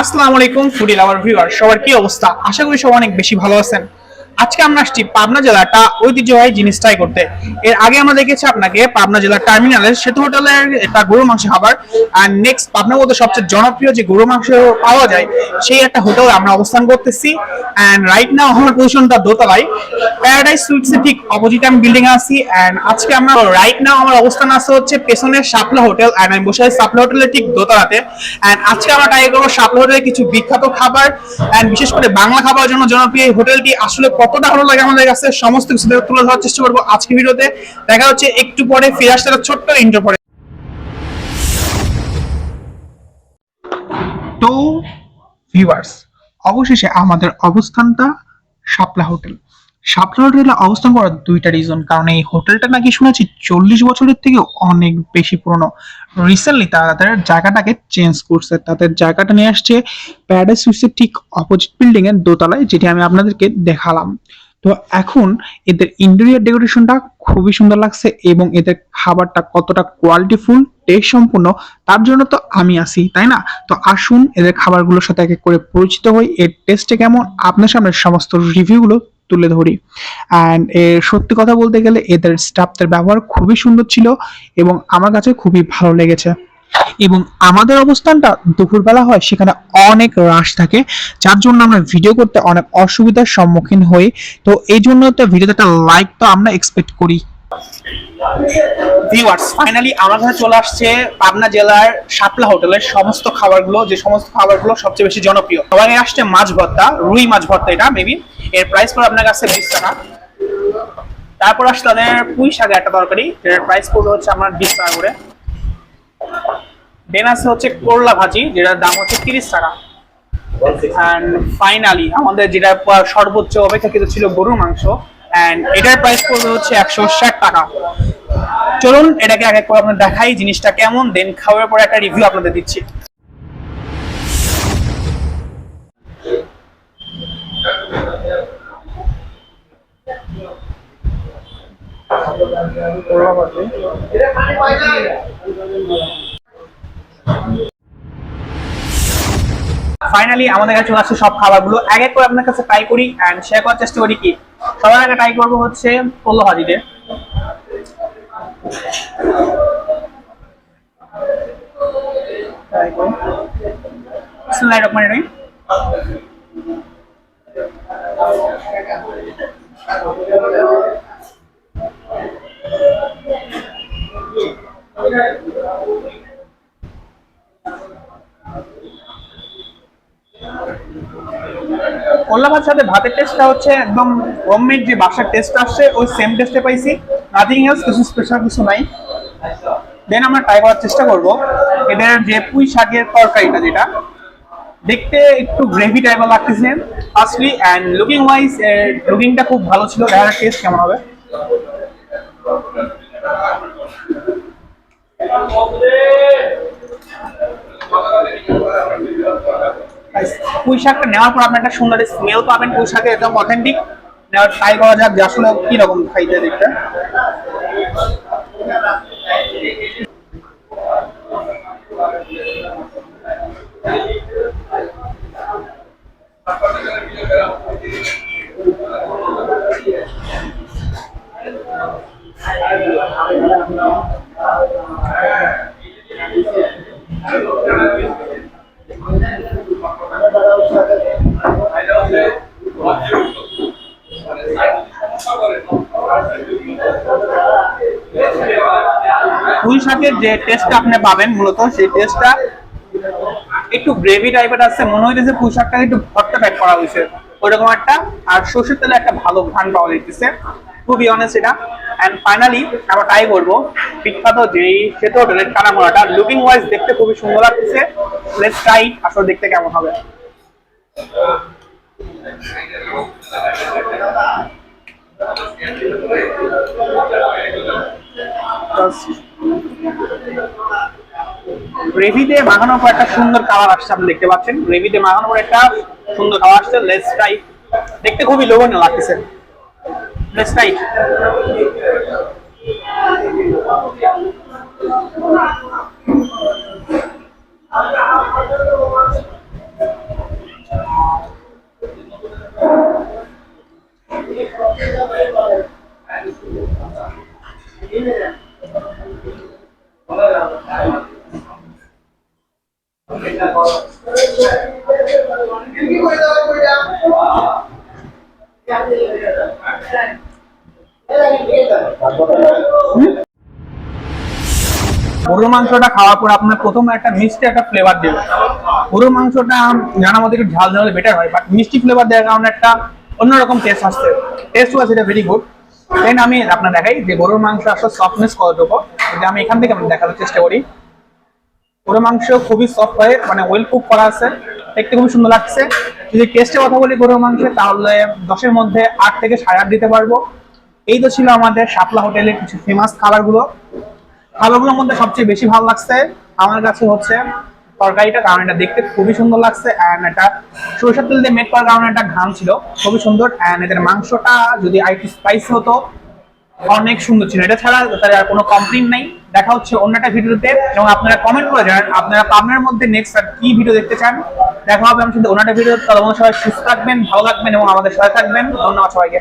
আসসালামু আলাইকুম ফুডি লাভার ভিউয়ার সবার কি অবস্থা? আশা করি সব অনেক বেশি ভালো আছেন। আজকে আমরা আসছি পাবনা জেলাটা ঐতিহ্যবাহী জিনিস ট্রাই করতে। এর আগে আমরা দেখেছি আপনাকে পাবনা জেলার টার্মিনালের সেতু হোটেলের একটা গরু মাংস খাবার। আর নেক্সট পাবনা বলতে সবচেয়ে জনপ্রিয় যে গরু মাংস পাওয়া যায়, সেই একটা হোটেলে আমরা অবস্থান করতেছি। এন্ড রাইট নাও আমার পজিশনটা দোতলায়। প্যারাডাইস সুইটস ঠিক অপোজিট আমি বিল্ডিং আছি। এন্ড আজকে আমরা রাইট নাও আমার অবস্থান আছে হচ্ছে পেছনের শাপলা হোটেল এন্ড আমি বসে আছি শাপলা হোটেলের ঠিক দোতলাতে। এন্ড আজকে আমরা ট্রাই করব শাপলা হোটেলের কিছু বিখ্যাত খাবার। এন্ড বিশেষ করে বাংলা খাবারের জন্য জনপ্রিয় এই হোটেলটি আসলে কতটা ভালো লাগে আমাদের কাছে, সমস্ত কিছু তুলে ধরার চেষ্টা করব আজকে ভিডিওতে। দেখা হচ্ছে একটু পরে, ফিরে আসতে ছোট্ট ইন্টার পরে। তো ভিউয়ার্স অবশেষে আমাদের অবস্থানটা শাপলা হোটেল। শাপলা হোটেলে অবস্থান করার দুইটা রিজন কারণ এই হোটেলটা নাকি শুনেছি চল্লিশ বছরের থেকেও অনেক বেশি পুরনো। রিসেন্টলি তারা তাদের জায়গাটাকে চেঞ্জ করছে। তাদের জায়গাটা নিয়ে আসছে প্যারাডাইস সুইটসের ঠিক অপোজিট বিল্ডিং এর দোতলায়, যেটি আমি আপনাদেরকে দেখালাম। তো এখন এদের ইন্টেরিয়র ডেকোরেশনটা খুবই সুন্দর লাগছে এবং এদের খাবারটা কতটা কোয়ালিটিফুল টেস্ট সম্পূর্ণ, তার জন্য তো আমি আসি তাই না? তো আসুন এদের খাবারগুলোর সাথে এক এক করে পরিচিত হই, এর টেস্টে কেমন, আপনার সামনে সমস্ত রিভিউগুলো তুলে ধরি। অ্যান্ড এর সত্যি কথা বলতে গেলে এদের স্টাফদের ব্যবহার খুবই সুন্দর ছিল এবং আমার কাছে খুবই ভালো লেগেছে। এবং আমাদের অবস্থানটা দুপুরবেলা হয়, সেখানে অনেক রাশ থাকে, যার জন্য আমরা ভিডিও করতে অনেক অসুবিধার সম্মুখীন হই। তো এই জন্য তো ভিডিওতে একটা লাইক তো আমরা এক্সপেক্ট করি। ভিউয়ার্স ফাইনালি আমার কাছে চলে আসছে পাবনা জেলার শাপলা হোটেলের সমস্ত খাবারগুলো, যে সমস্ত খাবারগুলো সবচেয়ে বেশি জনপ্রিয়। সবাই আসছে মাছ ভর্তা, রুই মাছ ভর্তা এটা মেবি এর প্রাইস পড়ে আপনার কাছে বিশ টাকা। তারপর আসছে তাদের পুঁই শাকের একটা তরকারি যেটার প্রাইস পড়বে হচ্ছে আমার বিশ টাকা করে। দেন আছে হচ্ছে করলা ভাজি, যেটার দাম হচ্ছে তিরিশ টাকা। অ্যান্ড ফাইনালি আমাদের যেটা সর্বোচ্চ অপেক্ষাকৃত ছিল গরুর মাংস অ্যান্ড এটার প্রাইস পড়বে হচ্ছে একশো ষাট টাকা। চলুন, এটাকে এক করে আপনাদের দেখাই জিনিসটা কেমন দেন খাওয়ার পরে একটা রিভিউ আপনাদের দিচ্ছি। ফাইনালি আমাদের কাছে আসছে সব খাবারগুলো। এক করে আপনার কাছে ট্রাই করি অ্যান্ড শেয়ার করার চেষ্টা করি কি? সবার আগে ট্রাই করব হচ্ছে পোলো ভাজিতে ট্রাই করি বিসমিল্লাহির করলা ভাত সাথে ভাতের টেস্টটা হচ্ছে একদম হোমমেড যে বাসার টেস্ট আসছে, ওই সেম টেস্টে পাইছি। নাথিং এলস কিছু স্পেশাল কিছু নাই। দেন আমরা ট্রাই করার চেষ্টা করব। এদের যে পুঁই শাকের তরকারিটা যেটা, দেখতে একটু গ্রেভি টাইপের লাগতেছে। ফার্স্টলি অ্যান্ড লুকিং ওয়াইজ লুকিংটা খুব ভালো ছিল। দেখার টেস্ট কেমন হবে। পুঁই শাকটা নেওয়ার পর আপনি একটা সুন্দর স্মেল পাবেন পুঁই শাকের একদম অথেন্টিক নেওয়ার ট্রাই করা যাক যে আসলে কীরকম খাইতে দেখতে। পুঁই শাকের যে টেস্টটা আপনি পাবেন মূলত, সেই টেস্টটা একটু গ্রেভি টাইপের আছে। মনে হইতেছে পুঁই শাকটাকে একটু ভর্তা টাইপ করা হয়েছে ওইরকম একটা, আর সর্ষের তেলে একটা ভালো ঘ্রাণ পাওয়া যাইতেছে। খুবই অনেস্ট এটা। অ্যান্ড ফাইনালি আমরা ট্রাই করব, বিখ্যাত যেই সেতু হোটেলের কানামোড়াটা লুকিং ওয়াইজ দেখতে খুবই সুন্দর লাগতেছে। লেটস ট্রাই আসলে দেখতে কেমন হবে। গ্রেভি দিয়ে মাখানোর পর একটা সুন্দর কালার আসছে, আপনি দেখতে পাচ্ছেন। গ্রেভি দিয়ে মাখানোর পর একটা সুন্দর কালার আসছে লেস ট্রাই দেখতে খুবই লোভনীয় লাগতেছে। লেস ট্রাই পুরো মাংসটা খাওয়ার পর আপনার প্রথমে একটা মিষ্টি একটা ফ্লেভার দেবে পুরো মাংসটা জানার মধ্যে একটু ঝাল ঝাল বেটার হয় বাট মিষ্টি ফ্লেভার দেওয়ার কারণে একটা অন্যরকম টেস্ট আসছে। টেস্ট ওয়াজ এটা ভেরি গুড দেন আমি আপনার দেখাই যে গরুর মাংস আসলে সফটনেস কতটুকু এটা আমি এখান থেকে আমি দেখানোর চেষ্টা করি। গরুর মাংস খুবই সফট হয় মানে ওয়েল কুক করা আছে। দেখতে খুবই সুন্দর লাগছে। যদি টেস্টের কথা বলি গরুর মাংসে তাহলে দশের মধ্যে আট থেকে সাড়ে আট দিতে পারব। এই তো ছিল আমাদের শাপলা হোটেলের কিছু ফেমাস খাবারগুলো। খাবারগুলোর মধ্যে সবচেয়ে বেশি ভালো লাগছে, আমার কাছে হচ্ছে তরকারিটা কারণ এটা দেখতে খুবই সুন্দর লাগছে অ্যান্ড এটা সরষের তেল দিয়ে মেক করার কারণে একটা ঘাম ছিল, খুবই সুন্দর অ্যান্ড এদের মাংসটা যদি আইটি স্পাইসি হতো, অনেক সুন্দর ছিল। এটা ছাড়া তার আর কোনো কমপ্লেন নাই। দেখা হচ্ছে অন্য একটা ভিডিওতে এবং আপনারা কমেন্ট করে জানান আপনারা পাবনার মধ্যে নেক্সট আর কি ভিডিও দেখতে চান। দেখা হবে আমার সাথে অন্য একটা ভিডিও তখন সবাই সুস্থ থাকবেন, ভালো থাকবেন এবং আমাদের সাথে থাকবেন। ধন্যবাদ সবাইকে।